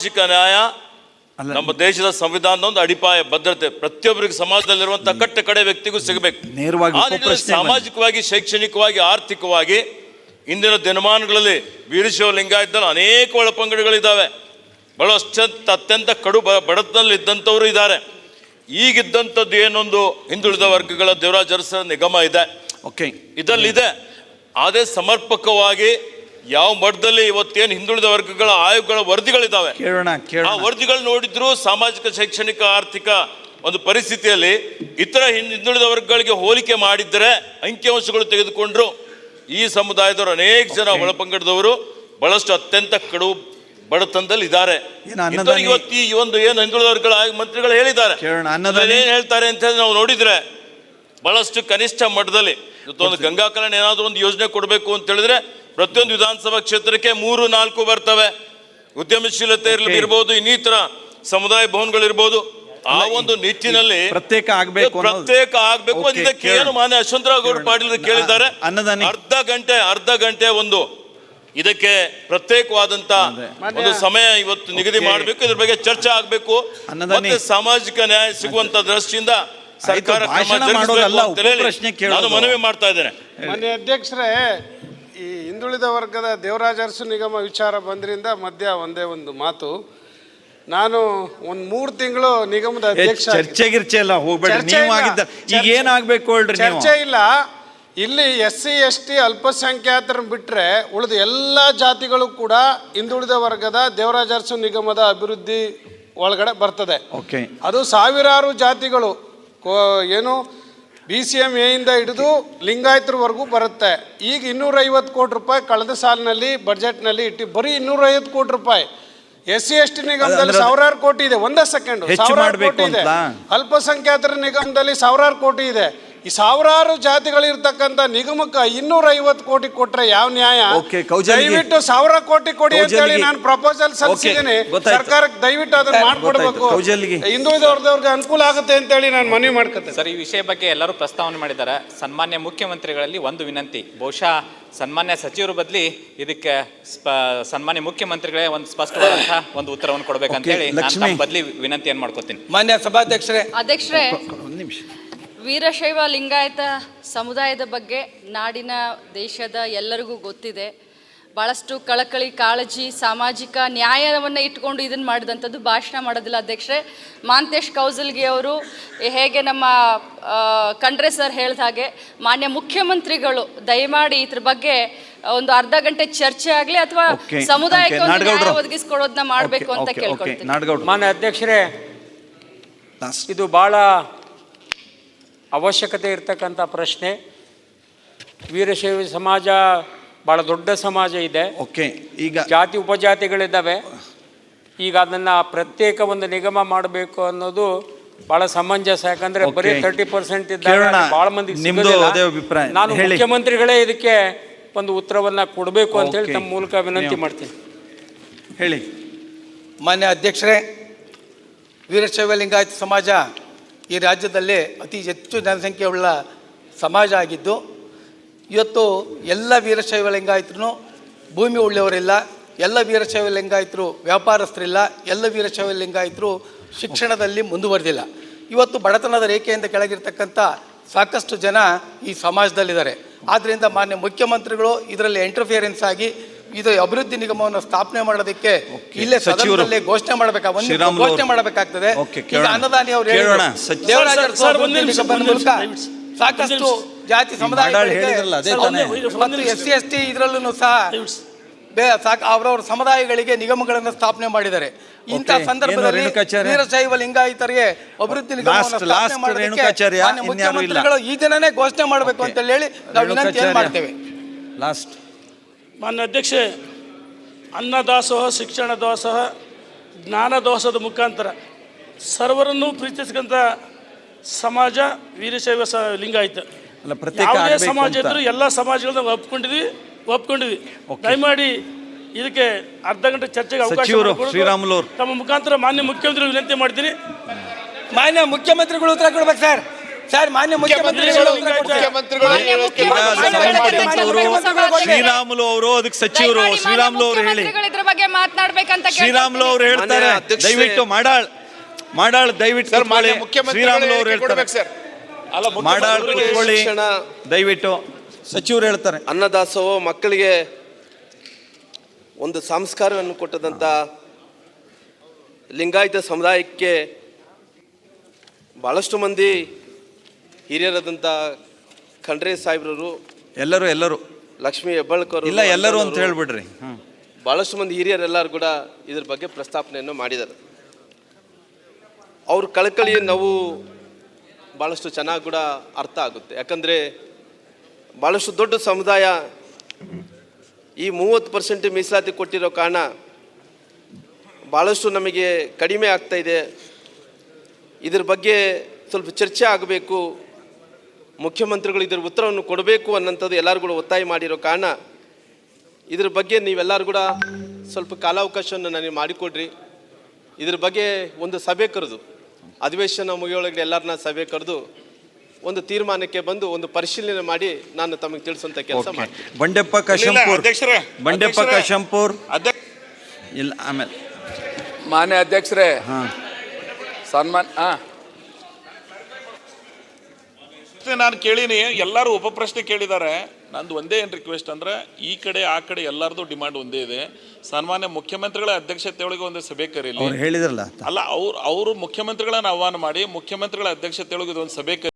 ಸಾಮಾಜಿಕ ನ್ಯಾಯ ನಮ್ಮ ದೇಶದ ಸಂವಿಧಾನದ ಒಂದು ಅಡಿಪಾಯ ಭದ್ರತೆ ಪ್ರತಿಯೊಬ್ಬರಿಗೆ ಸಮಾಜದಲ್ಲಿರುವಂತಹ ಕಟ್ಟ ಕಡೆ ವ್ಯಕ್ತಿಗೂ ಸಿಗಬೇಕು. ನೇರವಾಗಿ. ಸಾಮಾಜಿಕವಾಗಿ ಶೈಕ್ಷಣಿಕವಾಗಿ ಆರ್ಥಿಕವಾಗಿ ಇಂದಿನ ದಿನಮಾನಗಳಲ್ಲಿ ವೀರಶೈವ ಲಿಂಗಾಯತದಲ್ಲಿ ಅನೇಕ ಒಳಪಂಗಡಗಳಿದ್ದಾವೆ. ಬಹಳ ಅತ್ಯಂತ ಅತ್ಯಂತ ಕಡು ಬ- ಬಡತನದಲ್ಲಿ ಇದ್ದಂಥವರು ಇದ್ದಾರೆ. ಈಗಿದ್ದಂಥದ್ದು ಏನೊಂದು ಹಿಂದುಳಿದ ವರ್ಗಗಳ ದೇವರಾಜ ಅರಸರ ನಿಗಮ ಇದೆ. ಓಕೆ ಇದರಲ್ಲಿದೆ ಅದೇ ಸಮರ್ಪಕವಾಗಿ ಯಾವ ಮಠದಲ್ಲಿ ಇವತ್ತೇನು ಹಿಂದುಳಿದ ವರ್ಗಗಳ ಆಯೋಗಗಳ ವರದಿಗಳಿದ್ದಾವೆ? ಕೇಳೋಣ ಆ ಕೇಳೋಣ ವರದಿಗಳು ನೋಡಿದ್ರು ಸಾಮಾಜಿಕ ಶೈಕ್ಷಣಿಕ ಆರ್ಥಿಕ ಒಂದು ಪರಿಸ್ಥಿತಿಯಲ್ಲಿ ಇತರ ಹಿಂ- ಹಿಂದುಳಿದ ವರ್ಗಗಳಿಗೆ ಹೋಲಿಕೆ ಮಾಡಿದ್ರೆ ಅಂಕಿಅಂಶಗಳು ತೆಗೆದುಕೊಂಡ್ರು. ಈ ಸಮುದಾಯದವರು ಅನೇಕ ಜನ Okay. ಒಳಪಂಗಡದವರು ಬಹಳಷ್ಟು ಅತ್ಯಂತ ಕಡು ಬಡತನದಲ್ಲಿ ಇದ್ದಾರೆ. ಏನು ಅನ್ನದಾನಿ- ಇವತ್ತು ಈ ಒಂದು ಏನು ಹಿಂದುಳಿದ ವರ್ಗಗಳ ಆಯೋಗ ಮಂತ್ರಿಗಳು ಹೇಳಿದ್ದಾರೆ. ಕೇಳೋಣ, ಅನ್ನದಾನಿ- ಏನ್ ಹೇಳ್ತಾರೆ ಅಂತ ಹೇಳಿ ನಾವು ನೋಡಿದ್ರೆ ಬಹಳಷ್ಟು ಕನಿಷ್ಠ ಮಟ್ಟದಲ್ಲಿ ಒಂದು ಗಂಗಾ ಕಲ್ಯಾಣ ಏನಾದರೂ ಒಂದು ಯೋಜನೆ ಕೊಡಬೇಕು ಅಂತ ಹೇಳಿದ್ರೆ ಪ್ರತಿಯೊಂದು ವಿಧಾನಸಭಾ ಕ್ಷೇತ್ರಕ್ಕೆ ಮೂರು ನಾಲ್ಕು ಬರ್ತವೆ ಉದ್ಯಮಶೀಲತೆ. ಇರ್ಬೋದು ಇನ್ನಿತರ ಸಮುದಾಯ ಭವನಗಳಿರ್ಬೋದು ಆ ಒಂದು ನಿಟ್ಟಿನಲ್ಲಿ ಪ್ರತ್ಯೇಕ ಆಗ್ಬೇಕು ಪ್ರತ್ಯೇಕ ಆಗ್ಬೇಕು ಇದಕ್ಕೆ. ಏನು ಮಾನ್ಯ ಯಶವಂತರಾವ್ ಗೌಡ. ಪಾಟೀಲ್ ಕೇಳಿದ್ದಾರೆ ಅರ್ಧ ಗಂಟೆ ಅರ್ಧ ಗಂಟೆ ಒಂದು ಇದಕ್ಕೆ ಪ್ರತ್ಯೇಕವಾದಂತ ಒಂದು ಸಮಯ ಇವತ್ತು ನಿಗದಿ. ಮಾಡಬೇಕು ಇದ್ರ ಬಗ್ಗೆ ಚರ್ಚೆ ಆಗಬೇಕು ಸಾಮಾಜಿಕ ನ್ಯಾಯ ಸಿಗುವಂತ ದೃಷ್ಟಿಯಿಂದ ಸರ್ಕಾರ ಭಾಷಣ ಮಾಡೋದಲ್ಲ, ಕೇಳೋದು. ನಾನು ಮನವಿ ಮಾಡ್ತಾ ಇದ್ದೇನೆ. ಮನೆ ಅಧ್ಯಕ್ಷರೇ ಈ ಹಿಂದುಳಿದ ವರ್ಗದ ದೇವರಾಜ ಅರಸು ನಿಗಮ ವಿಚಾರ ಬಂದ್ರಿಂದ ಮಧ್ಯ ಒಂದೇ ಒಂದು ಮಾತು. ನಾನು ಒಂದು ಮೂರು ತಿಂಗಳು ನಿಗಮದ ಅಧ್ಯಕ್ಷ. ಚರ್ಚೆ ಗಿರ್ಚೆ ಎಲ್ಲ ಹೋಗ್ಬೇಡಿ ಚರ್ಚೆ ನೀವು ಇಲ್ಲ. ಆಗಿದ್ದ ಈಗ ಚರ್ಚೆ- ಏನಾಗ್ಬೇಕು ಹೇಳ್ರಿ ಚರ್ಚೆ ಇಲ್ಲ. ಇಲ್ಲಿ ಎಸ್ ಸಿ ಎಸ್ ಟಿ ಅಲ್ಪಸಂಖ್ಯಾತರನ್ನ ಬಿಟ್ಟರೆ ಉಳಿದ ಎಲ್ಲ ಜಾತಿಗಳು ಕೂಡ ಹಿಂದುಳಿದ ವರ್ಗದ ದೇವರಾಜ ಅರಸು ನಿಗಮದ ಅಭಿವೃದ್ಧಿ ಒಳಗಡೆ ಬರ್ತದೆ. ಓಕೆ ಅದು ಸಾವಿರಾರು ಜಾತಿಗಳು. ಕೋ- ಏನು ಬಿ ಸಿ ಎಂ ಎಯಿಂದ ಹಿಡಿದು ಲಿಂಗಾಯತ್ರವರೆಗೂ ಬರುತ್ತೆ. ಈಗ ಇನ್ನೂರೈವತ್ತು ಕೋಟಿ ರೂಪಾಯಿ ಕಳೆದ ಸಾಲಿನಲ್ಲಿ ಬಜೆಟ್ನಲ್ಲಿ ಇಟ್ಟು ಬರೀ ಇನ್ನೂರೈವತ್ತು ಕೋಟಿ ರೂಪಾಯಿ. ಎಸ್ ಸಿ ಎಸ್ ಟಿ ನಿಗಮದಲ್ಲಿ ಸಾವಿರಾರು ಕೋಟಿ ಇದೆ ಒಂದೇ ಸೆಕೆಂಡ್. ಸಾವಿರಾರು ಕೋಟಿ ಇದೆ. ಅಲ್ಪಸಂಖ್ಯಾತರ ನಿಗಮದಲ್ಲಿ ಸಾವಿರಾರು ಕೋಟಿ ಇದೆ. ಈ ಸಾವಿರಾರು ಜಾತಿಗಳಿರ್ತಕ್ಕಂಥ ನಿಗಮಕ್ಕೆ ಇನ್ನೂರೈವತ್ತು ಕೋಟಿ ಕೊಟ್ರೆ ಯಾವ ನ್ಯಾಯ? ದಯವಿಟ್ಟು ಸಾವಿರ ಕೋಟಿ ಕೊಡಿ ಅಂತ ಹೇಳಿ ನಾನು ಪ್ರಪೋಸಲ್ ಸಲ್ಲಿಸಿದ್ದೀನಿ. ಸರ್ಕಾರಕ್ಕೆ ದಯವಿಟ್ಟು ಅದನ್ನ ಮಾಡ್ಕೊಡ್ಬೇಕು. ಹಿಂದುಳಿದವ್ರದವ್ರಿಗೆ ಹಿಂದುಳಿದ ವರ್ಗದವ್ರಿಗೆ ಅನುಕೂಲ ಆಗುತ್ತೆ ಅಂತ ಹೇಳಿ ನಾನು ಮನವಿ ಮಾಡ್ಕೊತೇನೆ. ಸರ್ ಈ ವಿಷಯ ಬಗ್ಗೆ ಎಲ್ಲರೂ ಪ್ರಸ್ತಾವನೆ ಮಾಡಿದ್ದಾರೆ. ಸನ್ಮಾನ್ಯ ಮುಖ್ಯಮಂತ್ರಿಗಳಲ್ಲಿ ಒಂದು ವಿನಂತಿ. ಬಹುಶಃ ಸನ್ಮಾನ್ಯ ಸಚಿವರು ಬದಲಿ ಇದಕ್ಕೆ ಸ್ಪ ಸನ್ಮಾನ್ಯ ಮುಖ್ಯಮಂತ್ರಿಗಳೇ ಒಂದು ಸ್ಪಷ್ಟವಾದಂತಹ ಒಂದು ಉತ್ತರವನ್ನು ಕೊಡ್ಬೇಕಂತ ಹೇಳಿ ಬದಲಿ ವಿನಂತಿಯನ್ನು ಮಾಡ್ಕೋತೀನಿ. ಮಾನ್ಯ ಸಭಾಧ್ಯಕ್ಷರೇ. ಅಧ್ಯಕ್ಷರೇ. ಒಂದು ನಿಮಿಷ. ವೀರಶೈವ ಲಿಂಗಾಯತ ಸಮುದಾಯದ ಬಗ್ಗೆ ನಾಡಿನ ದೇಶದ ಎಲ್ಲರಿಗೂ ಗೊತ್ತಿದೆ. ಭಾಳಷ್ಟು ಕಳಕಳಿ ಕಾಳಜಿ ಸಾಮಾಜಿಕ ನ್ಯಾಯವನ್ನು ಇಟ್ಕೊಂಡು ಇದನ್ನು ಮಾಡಿದಂಥದ್ದು ಭಾಷಣ ಮಾಡೋದಿಲ್ಲ. ಅಧ್ಯಕ್ಷರೇ ಮಾಂತೇಶ್ ಕೌಸಲ್ಗಿ ಅವರು ಹೇಗೆ ನಮ್ಮ ಖಂಡ್ರೆ ಸರ್ ಹೇಳಿದ ಹಾಗೆ ಮಾನ್ಯ ಮುಖ್ಯಮಂತ್ರಿಗಳು ದಯಮಾಡಿ ಇದ್ರ ಬಗ್ಗೆ ಒಂದು ಅರ್ಧ ಗಂಟೆ ಚರ್ಚೆ ಆಗಲಿ ಅಥವಾ ಸಮುದಾಯಕ್ಕೆ ಒದಗಿಸ್ಕೊಡೋದನ್ನ ಮಾಡಬೇಕು ಅಂತ ಕೇಳ್ಕೊಳ್ತೀನಿ. ಮಾನ್ಯ ಅಧ್ಯಕ್ಷರೇ ಇದು ಭಾಳ ಅವಶ್ಯಕತೆ ಇರ್ತಕ್ಕಂಥ ಪ್ರಶ್ನೆ. ವೀರಶೈವ ಸಮಾಜ ಭಾಳ ದೊಡ್ಡ ಸಮಾಜ ಇದೆ. ಓಕೆ ಈಗ ಜಾತಿ ಉಪಜಾತಿಗಳಿದ್ದಾವೆ. ಈಗ ಅದನ್ನು ಪ್ರತ್ಯೇಕ ಒಂದು ನಿಗಮ ಮಾಡಬೇಕು ಅನ್ನೋದು ಬಹಳ ಸಮಂಜಸ ಯಾಕಂದ್ರೆ ಬರೀ. ತರ್ಟಿ ಪರ್ಸೆಂಟ್ ಮಂದಿ ನಿಮ್ದು ಅಭಿಪ್ರಾಯ. ನಾನು ಮುಖ್ಯಮಂತ್ರಿಗಳೇ ಇದಕ್ಕೆ ಒಂದು ಉತ್ತರವನ್ನ ಕೊಡಬೇಕು ಅಂತ ಹೇಳಿ ತಮ್ಮ ಮೂಲಕ ವಿನಂತಿ ಮಾಡ್ತೀನಿ. ಹೇಳಿ. ಮಾನ್ಯ ಅಧ್ಯಕ್ಷರೇ ವೀರಶೈವ ಲಿಂಗಾಯತ ಸಮಾಜ ಈ ರಾಜ್ಯದಲ್ಲೇ ಅತಿ ಹೆಚ್ಚು ಜನಸಂಖ್ಯೆಯುಳ್ಳ ಸಮಾಜ ಆಗಿದ್ದು, ಇವತ್ತು ಎಲ್ಲ ವೀರಶೈವ ಲಿಂಗಾಯತರು ಭೂಮಿ ಉಳ್ಳವರಿಲ್ಲ, ಎಲ್ಲ ವೀರಶೈವ ಲಿಂಗಾಯತರು ವ್ಯಾಪಾರಸ್ಥರಿಲ್ಲ, ಎಲ್ಲ ವೀರಶೈವ ಲಿಂಗಾಯತರು ಶಿಕ್ಷಣದಲ್ಲಿ ಮುಂದುವರೆದಿಲ್ಲ. ಇವತ್ತು ಬಡತನದ ರೇಖೆಯಿಂದ ಕೆಳಗಿರ್ತಕ್ಕಂಥ ಸಾಕಷ್ಟು ಜನ ಈ ಸಮಾಜದಲ್ಲಿದ್ದಾರೆ. ಆದ್ದರಿಂದ ಮಾನ್ಯ ಮುಖ್ಯಮಂತ್ರಿಗಳು ಇದರಲ್ಲಿ ಎಂಟರ್ಫಿಯರೆನ್ಸ್ ಆಗಿ ಇದು ಅಭಿವೃದ್ಧಿ ನಿಗಮವನ್ನು ಸ್ಥಾಪನೆ ಮಾಡೋದಕ್ಕೆ ಇಲ್ಲೇ ಸಚಿವರಲ್ಲೇ ಘೋಷಣೆ ಮಾಡಬೇಕಾ? ಒಂದು ಘೋಷಣೆ. ಮಾಡಬೇಕಾಗ್ತದೆ. ಅನ್ನದಾನಿ ಅವರು ಮೂಲಕ ಸಾಕಷ್ಟು ಜಾತಿ ಸಮುದಾಯ ಮತ್ತು ಎಸ್ ಸಿ ಎಸ್ ಟಿ ಇದರಲ್ಲೂ ಸಹ ದಯವಿಟ್ಟು. ಬೇ ಸಾಕ ಅವರವರ ಸಮುದಾಯಗಳಿಗೆ ನಿಗಮಗಳನ್ನು ಸ್ಥಾಪನೆ ಮಾಡಿದ್ದಾರೆ. ಇಂತಹ ಸಂದರ್ಭದಲ್ಲಿ? ವೀರಶೈವ ಲಿಂಗಾಯತರಿಗೆ ಅಭಿವೃದ್ಧಿ ನಿಗಮವನ್ನು. ಮುಖ್ಯಮಂತ್ರಿಗಳು ಈ ದಿನನೇ ಘೋಷಣೆ ಮಾಡಬೇಕು ಅಂತ ಹೇಳಿ ನಾವು ವಿನಂತಿಯನ್ನು ಮಾಡ್ತೇವೆ. ಲಾಸ್ಟ್ ಮಾನ್ಯ ಅಧ್ಯಕ್ಷೆ ಅನ್ನದಾಸೋಹ ಶಿಕ್ಷಣ ದಾಸೋಹ ಜ್ಞಾನ ದೋಸದ ಮುಖಾಂತರ ಸರ್ವರನ್ನು ಪ್ರೀತಿಸಿದಂಥ ಸಮಾಜ ವೀರಶೈವ ಸ ಲಿಂಗಾಯತ ಅಲ್ಲ ಪ್ರತ್ಯೇಕ ಯಾವುದೇ ಸಮಾಜ ಇದ್ದರೂ ಎಲ್ಲ ಸಮಾಜಗಳನ್ನ ಒಪ್ಕೊಂಡಿದ್ವಿ ಒಪ್ಕೊಂಡಿದ್ವಿ. ದಯಮಾಡಿ ಇದಕ್ಕೆ ಅರ್ಧ ಗಂಟೆ ಚರ್ಚೆಗೆ ಅವಕಾಶ ಶ್ರೀರಾಮುಲು ತಮ್ಮ ಮುಖಾಂತರ ಮಾನ್ಯ ಮುಖ್ಯಮಂತ್ರಿ ವಿನಂತಿ ಮಾಡ್ತೀನಿ. ಮಾನ್ಯ ಮುಖ್ಯಮಂತ್ರಿಗಳು ಉತ್ತರ ಕೊಡ್ಬೇಕು ಸರ್. ಸರ್ ಮಾನ್ಯ ಮುಖ್ಯಮಂತ್ರಿಗಳು ಶ್ರೀರಾಮುಲು ಅವರು ಅದಕ್ಕೆ ಸಚಿವರು ಶ್ರೀರಾಮುಲು ಅವರು ಹೇಳಿ. ಇದ್ರ ಬಗ್ಗೆ ಮಾತನಾಡ್ಬೇಕಂತ ಶ್ರೀರಾಮುಲು ಅವರು ಹೇಳ್ತಾರೆ. ದಯವಿಟ್ಟು ಮಾಡಾಳ್ ಮಾಡಾಳ್ ದಯವಿಟ್ಟು ಸರ್ ಮಾನ್ಯ ಮುಖ್ಯಮಂತ್ರಿ ಶ್ರೀರಾಮುಲು ಅವರು ಹೇಳ್ತಾರೆ. ಸರ್. ಮಾಡಾಳ್ ಕೂತ್ಕೊಳ್ಳಿ. ದಯವಿಟ್ಟು. ಸಚಿವರು ಹೇಳ್ತಾರೆ. ಅನ್ನದಾಸೋ ಮಕ್ಕಳಿಗೆ ಒಂದು ಸಂಸ್ಕಾರವನ್ನು ಕೊಟ್ಟದಂತ ಲಿಂಗಾಯತ ಸಮುದಾಯಕ್ಕೆ ಭಾಳಷ್ಟು ಮಂದಿ ಹಿರಿಯರಾದಂಥ ಖಂಡ್ರೆ ಸಾಹೇಬ್ರವರು ಎಲ್ಲರೂ ಎಲ್ಲರೂ. ಲಕ್ಷ್ಮೀ ಹೆಬ್ಬಾಳ್ಕರ್ ಇಲ್ಲ ಎಲ್ಲರೂ ಅಂತ ಹೇಳ್ಬಿಡ್ರಿ. ಭಾಳಷ್ಟು ಮಂದಿ ಹಿರಿಯರೆಲ್ಲರೂ ಕೂಡ ಇದ್ರ ಬಗ್ಗೆ ಪ್ರಸ್ತಾಪನೆಯನ್ನು ಮಾಡಿದ್ದಾರೆ ಅವ್ರ ಕಳಕಳಿ ನಾವು ಭಾಳಷ್ಟು ಚೆನ್ನಾಗಿ ಕೂಡ ಅರ್ಥ ಆಗುತ್ತೆ. ಯಾಕಂದರೆ ಭಾಳಷ್ಟು ದೊಡ್ಡ ಸಮುದಾಯ ಈ ಮೂವತ್ತು ಪರ್ಸೆಂಟ್ ಮೀಸಲಾತಿ ಕೊಟ್ಟಿರೋ ಕಾರಣ ಭಾಳಷ್ಟು ನಮಗೆ ಕಡಿಮೆ ಆಗ್ತಾ ಇದೆ. ಇದ್ರ ಬಗ್ಗೆ ಸ್ವಲ್ಪ ಚರ್ಚೆ ಆಗಬೇಕು. ಮುಖ್ಯಮಂತ್ರಿಗಳು ಇದರ ಉತ್ತರವನ್ನು ಕೊಡಬೇಕು ಅನ್ನೋಂಥದ್ದು ಎಲ್ಲರೂ ಕೂಡ ಒತ್ತಾಯ ಮಾಡಿರೋ ಕಾರಣ ಇದ್ರ ಬಗ್ಗೆ ನೀವೆಲ್ಲರೂ ಕೂಡ ಸ್ವಲ್ಪ ಕಾಲಾವಕಾಶವನ್ನು ನನಗೆ ಮಾಡಿಕೊಡ್ರಿ. ಇದ್ರ ಬಗ್ಗೆ ಒಂದು ಸಭೆ ಕರೆದು ಅಧಿವೇಶನ ಮುಗಿಯೊಳಗೆ ಎಲ್ಲರನ್ನ ಸಭೆ ಕರೆದು ಒಂದು ತೀರ್ಮಾನಕ್ಕೆ ಬಂದು ಒಂದು ಪರಿಶೀಲನೆ ಮಾಡಿ ನಾನು ತಮಗೆ ತಿಳಿಸುವಂತ ಕೆಲಸ ಮಾಡಿ ಬಂಡೆಪ್ಪ ಕಶಂಪೂರ್. ಅಧ್ಯಕ್ಷರೇ, ಬಂಡೆಪ್ಪ. ಕಶಂಪೂರ್. ಇಲ್ಲ ಆಮೇಲೆ. ಮಾನ್ಯ ಅಧ್ಯಕ್ಷರೇ ಹಾ. ಸನ್ಮಾನ್ ಹಾ. ನಾನು ಕೇಳೀನಿ ಎಲ್ಲರೂ ಉಪಪ್ರಶ್ನೆ ಕೇಳಿದ್ದಾರೆ ನಂದು ಒಂದೇ ಏನು ರಿಕ್ವೆಸ್ಟ್ ಅಂದರೆ ಈ ಕಡೆ ಆ ಕಡೆ ಎಲ್ಲರದು ಡಿಮಾಂಡ್ ಒಂದೇ ಇದೆ. ಸನ್ಮಾನ್ಯ ಮುಖ್ಯಮಂತ್ರಿಗಳ ಅಧ್ಯಕ್ಷತೆಯೊಳಗೆ ಒಂದು ಸಭೆ ಕರೀಲಿ. ಹೇಳಿದ್ರಲ್ಲ. ಅಲ್ಲ ಅವ್ರು ಅವರು ಮುಖ್ಯಮಂತ್ರಿಗಳನ್ನ ಆಹ್ವಾನ ಮಾಡಿ ಮುಖ್ಯಮಂತ್ರಿಗಳ ಅಧ್ಯಕ್ಷತೆಯೊಳಗೆ ಒಂದು ಸಭೆ